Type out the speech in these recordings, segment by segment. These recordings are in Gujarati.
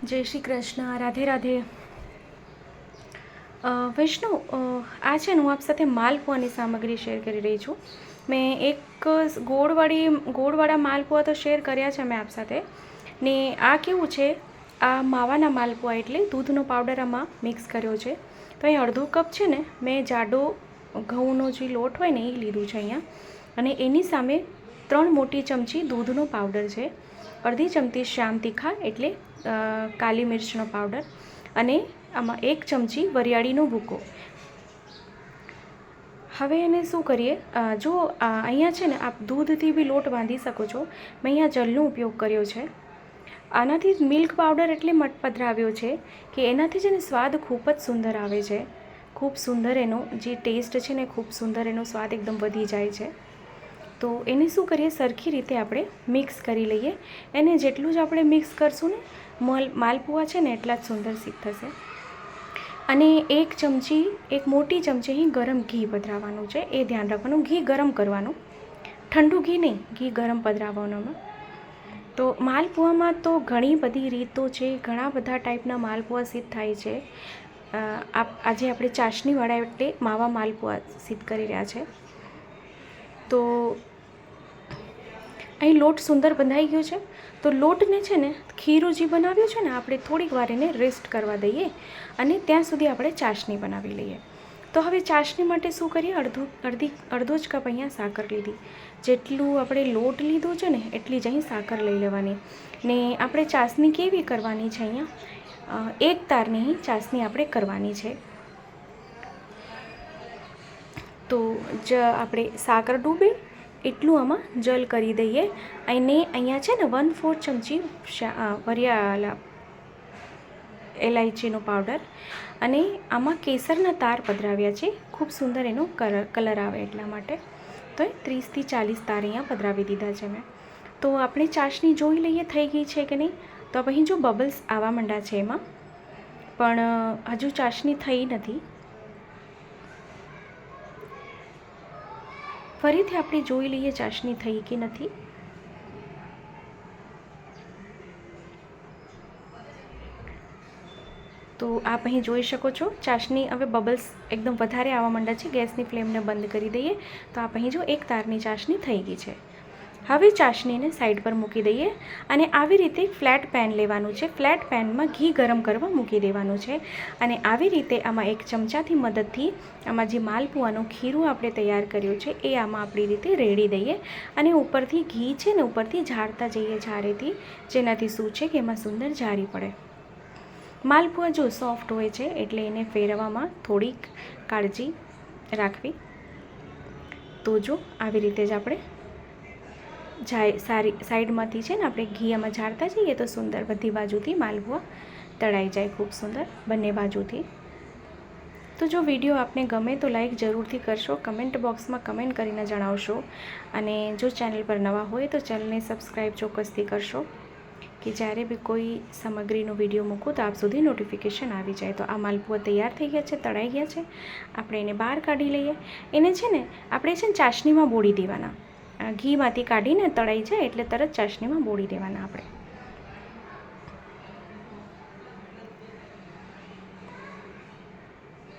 જય શ્રી કૃષ્ણ, રાધે રાધે. વૈષ્ણવ આ છે ને હું આપ સાથે માલપુઆની સામગ્રી શેર કરી રહી છું. મેં એક ગોળવાળી, ગોળવાળા માલપુઆ તો શેર કર્યા છે મેં આપ સાથે. ને આ કેવું છે? આ માવાના માલપુઆ એટલે દૂધનો પાવડર આમાં મિક્સ કર્યો છે. તો અહીં અડધો કપ છે ને મેં જાડો ઘઉંનો જે લોટ હોય ને એ લીધું છે અહીંયા. અને એની સામે ત્રણ મોટી ચમચી દૂધનો પાવડર છે. અડધી ચમચી શ્યામ તીખા એટલે કાલી મિર્ચનો પાવડર અને આમાં એક ચમચી વરિયાળીનો ભૂકો. હવે એને શું કરીએ? જો અહીંયા છે ને આપ દૂધથી બી લોટ બાંધી શકો છો. મેં અહીંયા જલનો ઉપયોગ કર્યો છે. આનાથી મિલ્ક પાવડર એટલે મટ પધરાવ્યો છે કે એનાથી છે ને સ્વાદ ખૂબ જ સુંદર આવે છે. ખૂબ સુંદર એનો જે ટેસ્ટ છે ને ખૂબ સુંદર એનો સ્વાદ એકદમ વધી જાય છે. તો એને શું કરીએ? સરખી રીતે આપણે મિક્સ કરી લઈએ. એને જેટલું જ આપણે મિક્સ કરશું ને, મલ, માલપુઆ છે ને એટલા જ સુંદર સિદ્ધ થશે. અને એક ચમચી, એક મોટી ચમચી અહીં ગરમ ઘી પધરાવવાનું છે. એ ધ્યાન રાખવાનું. ઘી ગરમ કરવાનું. ઠંડુ ઘી નહીં, ઘી ગરમ પધરાવવાનું તો માલપુઆમાં તો ઘણી બધી રીતો છે. ઘણા બધા ટાઈપના માલપુઆ સિદ્ધ થાય છે. આજે આપણે ચાસણીવાળા એટલે માવા માલપુઆ સિદ્ધ કરી રહ્યા છે. તો અહીં લોટ સુંદર બંધાઈ ગયો છે. તો લોટને છે ને ખીરું જે બનાવ્યું છે ને, આપણે થોડીક વાર એને રેસ્ટ કરવા દઈએ અને ત્યાં સુધી આપણે ચાસણી બનાવી લઈએ. તો હવે ચાસણી માટે શું કરીએ? અડધું, અડધી, અડધો જ કપ અહીંયા સાકર લીધી. જેટલું આપણે લોટ લીધો છે ને, એટલી જ અહીં સાકર લઈ લેવાની. ને આપણે ચાસણી કેવી કરવાની છે અહીંયા? એક તારની ચાસણી આપણે કરવાની છે. તો જ આપણે સાકર ડૂબે એટલું આમાં જલ કરી દઈએ. અને અહીંયા છે ને વન ફોર ચમચી વરિયાળા એલાયચીનો પાવડર અને આમાં કેસરના તાર પધરાવ્યા છે. ખૂબ સુંદર એનો કલર આવે એટલા માટે. તો એ ત્રીસથી ચાલીસ તાર અહીંયા પધરાવી દીધા છે મેં. તો આપણે ચાસણી જોઈ લઈએ થઈ ગઈ છે કે નહીં? તો અહીં જો બબલ્સ આવવા માંડ્યા છે એમાં. પણ હજુ ચાસણી થઈ નથી. ફરીથી આપણે જોઈ લઈએ ચાસણી થઈ કે નથી. તો આપ અહીં જોઈ શકો છો, ચાસણી હવે બબલ્સ એકદમ વધારે આવવા માંડ્યા છે, ગેસની ફ્લેમને બંધ કરી દઈએ. તો આપ અહીં જો એક તારની ચાસણી થઈ ગઈ છે. હવે ચાસણીને સાઈડ પર મૂકી દઈએ અને આવી રીતે ફ્લેટ પેન લેવાનું છે. ફ્લેટ પેનમાં ઘી ગરમ કરવા મૂકી દેવાનું છે. અને આવી રીતે આમાં એક ચમચાથી મદદથી આમાં જે માલપુઆનું ખીરું આપણે તૈયાર કર્યું છે, એ આમાં આપણી રીતે રેડી દઈએ. અને ઉપરથી ઘી છે ને, ઉપરથી ઝાડતા જઈએ ઝારેથી જેનાથી શું છે કે એમાં સુંદર ઝારી પડે. માલપુઆ જો સોફ્ટ હોય છે, એટલે એને ફેરવવામાં થોડીક કાળજી રાખવી. તો જો, આવી રીતે જ આપણે જાય, સારી, સાઈડમાંથી છે ને આપણે ઘી એમાં ઝાડતા જઈએ તો સુંદર બધી બાજુથી માલપુઆ તળાઈ જાય ખૂબ સુંદર બંને બાજુથી. તો જો વીડિયો આપને ગમે તો લાઈક જરૂરથી કરશો, કમેન્ટ બોક્સમાં કમેન્ટ કરીને જણાવશો અને જો ચેનલ પર નવા હોય તો ચેનલને સબસ્ક્રાઈબ ચોક્કસથી કરશો કે જ્યારે બી કોઈ સામગ્રીનો વીડિયો મૂકું તો આપ સુધી નોટિફિકેશન આવી જાય. તો આ માલપુઆ તૈયાર થઈ ગયા છે, તળાઈ ગયા છે. આપણે એને બહાર કાઢી લઈએ. એને છે ને, આપણે છે ને ચાસણીમાં બોળી દેવાના. ઘીમાંથી કાઢીને તળાઈ જાય એટલે તરત ચાસણીમાં બોળી દેવાના આપણે.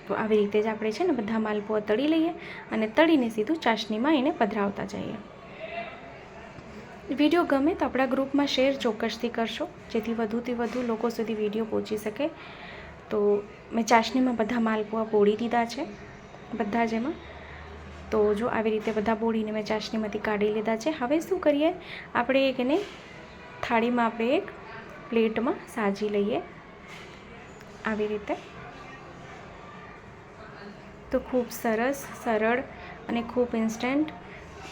તો આવી રીતે જ આપણે છે ને બધા માલપુઆ તળી લઈએ અને તળીને સીધું ચાસણીમાં એને પધરાવતા જઈએ. વીડિયો ગમે તો આપણા ગ્રુપમાં શેર ચોક્કસથી કરશો, જેથી વધુથી વધુ લોકો સુધી વીડિયો પહોંચી શકે. તો મેં ચાસણીમાં બધા માલપુઆ બોળી દીધા છે, બધા જ એમાં. તો જો આવી રીતે બધા બોળીને મેં ચાસણીમાંથી કાઢી લીધા છે. હવે શું કરીએ? આપણે એક એને થાળીમાં આપણે એક પ્લેટમાં સાજી લઈએ. આવી રીતે. તો ખૂબ સરસ, સરળ અને ખૂબ ઇન્સ્ટન્ટ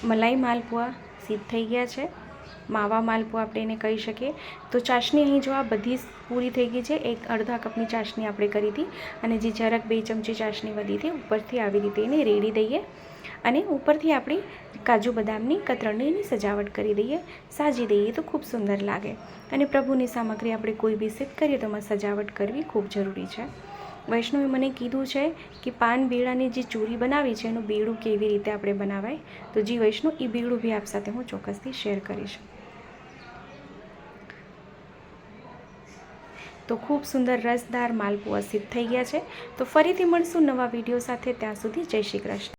મલાઈ માલપુઆ સિદ્ધ થઈ ગયા છે. માવા માલપુઆ આપણે એને કહી શકીએ. તો ચાસણી અહીં જો આ બધી પૂરી થઈ ગઈ છે, એક અડધા કપની ચાસણી આપણે કરી હતી અને જે જરાક બે ચમચી ચાસણી વધી હતી, ઉપરથી આવી રીતે એને રેડી દઈએ. અને ઉપરથી આપણી કાજુ બદામની કતરણની સજાવટ કરી દઈએ. સાજી દઈએ તો ખૂબ સુંદર લાગે. અને પ્રભુની સામગ્રી આપણે કોઈ બી સિદ્ધ કરીએ તો એમાં સજાવટ કરવી ખૂબ જરૂરી છે. વૈષ્ણવે મને કીધું છે કે પાન બીડાની જે ચૂરી બનાવી છે, એનું બીડું કેવી રીતે આપણે બનાવાય? તો જી વૈષ્ણવ, એ બીડું બી આપ સાથે હું ચોક્કસથી શેર કરીશ. તો ખૂબ સુંદર રસદાર માલપુઆ સિદ્ધ થઈ ગયા છે. તો ફરીથી મળશું નવા વીડિયો સાથે. ત્યાં સુધી જય શ્રી કૃષ્ણ.